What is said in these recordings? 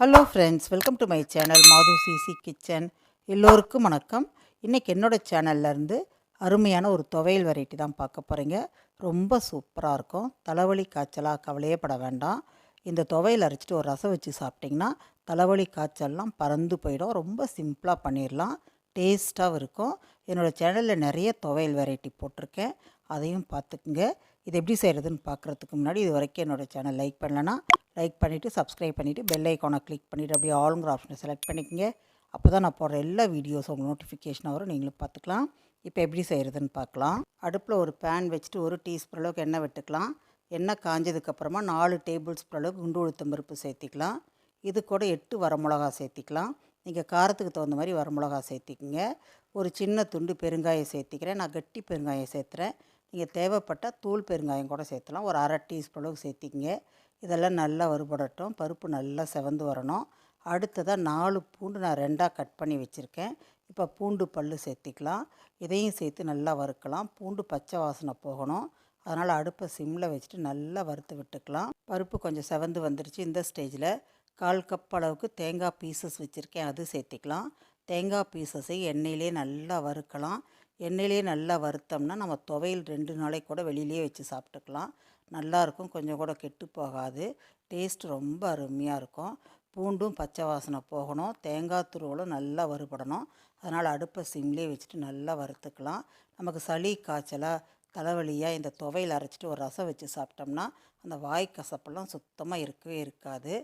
Hello friends welcome to my channel Mathu easy kitchen எல்லோருக்கும் வணக்கம். இன்றைக்கி என்னோடய சேனல்லேருந்து அருமையான ஒரு துவையல் வெரைட்டி தான் பார்க்க போகிறீங்க ரொம்ப சூப்பராக இருக்கும். தலைவலி காய்ச்சலாக கவலையே பட வேண்டாம். இந்த துவையல் அரைச்சிட்டு ஒரு ரசம் வச்சு சாப்பிட்டிங்கன்னா தலைவலி காய்ச்சல்லாம் பறந்து போயிடும். ரொம்ப சிம்பிளாக பண்ணிடலாம் டேஸ்ட்டாகவும் இருக்கும். என்னோடய சேனலில் நிறைய துவையல் வெரைட்டி போட்டிருக்கேன். அதையும் பார்த்துக்குங்க. இது எப்படி செய்கிறதுன்னு பார்க்குறதுக்கு முன்னாடி இது வரைக்கும் என்னோடய சேனல் லைக் பண்ணலன்னா லைக் பண்ணிவிட்டு சப்ஸ்கிரைப் பண்ணிவிட்டு பெல் ஐக்கானை கிளிக் பண்ணிவிட்டு அப்படியே ஆளுங்கிற ஆப்ஷனை செலக்ட் பண்ணிக்கங்க. அப்போ தான் நான் போடுற எல்லா வீடியோஸும் உங்களுக்கு நோட்டிஃபிகேஷனாக வரும். நீங்களும் பார்த்துக்கலாம். இப்போ எப்படி செய்கிறதுன்னு பார்க்கலாம். அடுப்பில் ஒரு பேன் வச்சுட்டு ஒரு டீஸ்பூன் அளவுக்கு எண்ணெய் விட்டுக்கலாம். எண்ணெய் காஞ்சதுக்கப்புறமா நாலு டேபிள் ஸ்பூன் அளவுக்கு குண்டு உளுத்தம் பருப்பு சேர்த்திக்கலாம். இது கூட எட்டு வரமிளகா சேர்த்திக்கலாம். நீங்கள் காரத்துக்கு தகுந்த மாதிரி வரமிளகா சேர்த்திக்கங்க. ஒரு சின்ன துண்டு பெருங்காயம் சேர்த்திக்கிறேன். நான் கட்டி பெருங்காயம் சேர்த்துறேன். நீங்கள் தேவைப்பட்டால் தூள் பெருங்காயம் கூட சேர்த்துலாம் ஒரு அரை டீஸ்பூன் அளவுக்கு சேர்த்திக்கங்க. இதெல்லாம் நல்லா வறுபடட்டும். பருப்பு நல்லா செவந்து வரணும். அடுத்ததாக நாலு பூண்டு நான் ரெண்டாக கட் பண்ணி வச்சுருக்கேன். இப்போ பூண்டு பல் சேர்த்திக்கலாம். இதையும் சேர்த்து நல்லா வறுக்கலாம். பூண்டு பச்சை வாசனை போகணும். அதனால் அடுப்பை சிம்மில் வச்சுட்டு நல்லா வறுத்து விட்டுக்கலாம். பருப்பு கொஞ்சம் செவந்து வந்துருச்சு இந்த ஸ்டேஜில். கால் கப் அளவுக்கு தேங்காய் பீசஸ் வச்சுருக்கேன். அது சேர்த்திக்கலாம். தேங்காய் பீசஸை எண்ணெயிலே நல்லா வறுக்கலாம். எண்ணெயிலே நல்லா வறுத்தோம்னா நம்ம துவையல் ரெண்டு நாளைக்கு கூட வெளியிலே வச்சு சாப்பிட்டுக்கலாம். நல்லாயிருக்கும் கொஞ்சம் கூட கெட்டு போகாது. டேஸ்ட் ரொம்ப அருமையாக இருக்கும். பூண்டும் பச்சை வாசனை போகணும். தேங்காய் துருவலும் நல்லா வறுபடணும். அதனால் அடுப்பை சிம்லேயே வச்சுட்டு நல்லா வறுத்துக்கலாம். நமக்கு சளி காய்ச்சலாக தலைவலியாக இந்த துவையல் அரைச்சிட்டு ஒரு ரசம் வச்சு சாப்பிட்டோம்னா அந்த வாய் கசப்பெல்லாம் சுத்தமாக இருக்கவே இருக்காது.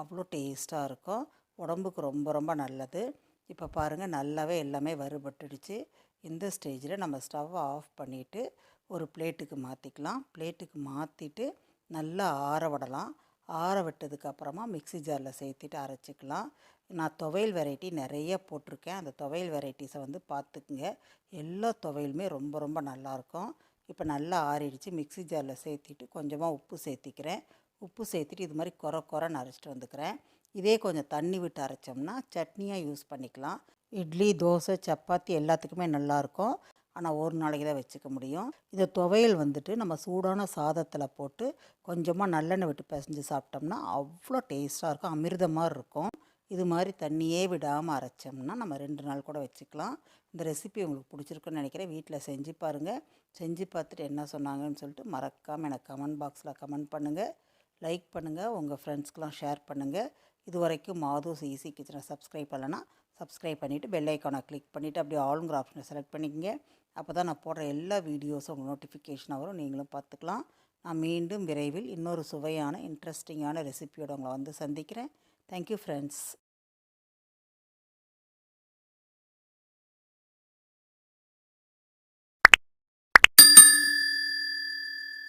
அவ்வளோ டேஸ்ட்டாக இருக்கும். உடம்புக்கு ரொம்ப ரொம்ப நல்லது. இப்போ பாருங்கள் நல்லாவே எல்லாமே வறுபட்டுடுச்சு. இந்த ஸ்டேஜில் நம்ம ஸ்டவ்வை ஆஃப் பண்ணிவிட்டு ஒரு பிளேட்டுக்கு மாற்றிக்கலாம் பிளேட்டுக்கு மாற்றிட்டு நல்லா ஆற விடலாம். ஆற விட்டதுக்கப்புறமா மிக்ஸி ஜாரில் சேர்த்துட்டு அரைச்சிக்கலாம். நான் துவையல் வெரைட்டி நிறைய போட்டிருக்கேன். அந்த துவையல் வெரைட்டிஸை வந்து பார்த்துக்குங்க. எல்லா துவையலுமே ரொம்ப ரொம்ப நல்லாயிருக்கும். இப்போ நல்லா ஆறிடுச்சு. மிக்ஸி ஜாரில் சேர்த்திட்டு கொஞ்சமாக உப்பு சேர்த்திக்கிறேன். உப்பு சேர்த்துட்டு இது மாதிரி குறை குறைன்னு அரைச்சிட்டு வந்துக்கிறேன். இதே கொஞ்சம் தண்ணி விட்டு அரைச்சோம்னா சட்னியாக யூஸ் பண்ணிக்கலாம். இட்லி தோசை சப்பாத்தி எல்லாத்துக்குமே நல்லாயிருக்கும் ஆனால் ஒரு நாளைக்கு தான் வச்சுக்க முடியும். இந்த துவையல் வந்துட்டு நம்ம சூடான சாதத்தில் போட்டு கொஞ்சமாக நல்லெண்ணெய் விட்டு பிசைஞ்சு சாப்பிட்டோம்னா அவ்வளோ டேஸ்ட்டாக இருக்கும். அமிர்தமாக இருக்கும். இது மாதிரி தண்ணியே விடாமல் அரைச்சோம்னா நம்ம ரெண்டு நாள் கூட வச்சுக்கலாம். இந்த ரெசிபி உங்களுக்கு பிடிச்சிருக்குன்னு நினைக்கிறேன். வீட்டில் செஞ்சு பாருங்கள் செஞ்சு பார்த்துட்டு என்ன சொன்னாங்கன்னு சொல்லிட்டு மறக்காமல் எனக்கு கமெண்ட் பாக்ஸில் கமெண்ட் பண்ணுங்கள் லைக் பண்ணுங்கள் உங்கள் ஃப்ரெண்ட்ஸ்க்கெலாம் ஷேர் பண்ணுங்கள் இது வரைக்கும் மாதூஸ் ஈஸி கிச்சனை சப்ஸ்கிரைப் பண்ணலன்னா சப்ஸ்கிரைப் பண்ணிவிட்டு பெல் ஐக்கானை கிளிக் பண்ணிவிட்டு அப்படியே ஆளுங்கிற ஆப்ஷனை செலக்ட் பண்ணிக்கங்க. அப்போ தான் நான் போடுற எல்லா வீடியோஸும் உங்களுக்கு நோட்டிஃபிகேஷனாக வரும். நீங்களும் பார்த்துக்கலாம். நான் மீண்டும் விரைவில் இன்னொரு சுவையான இன்ட்ரெஸ்டிங்கான ரெசிபியோட உங்களை வந்து சந்திக்கிறேன். Thank you friends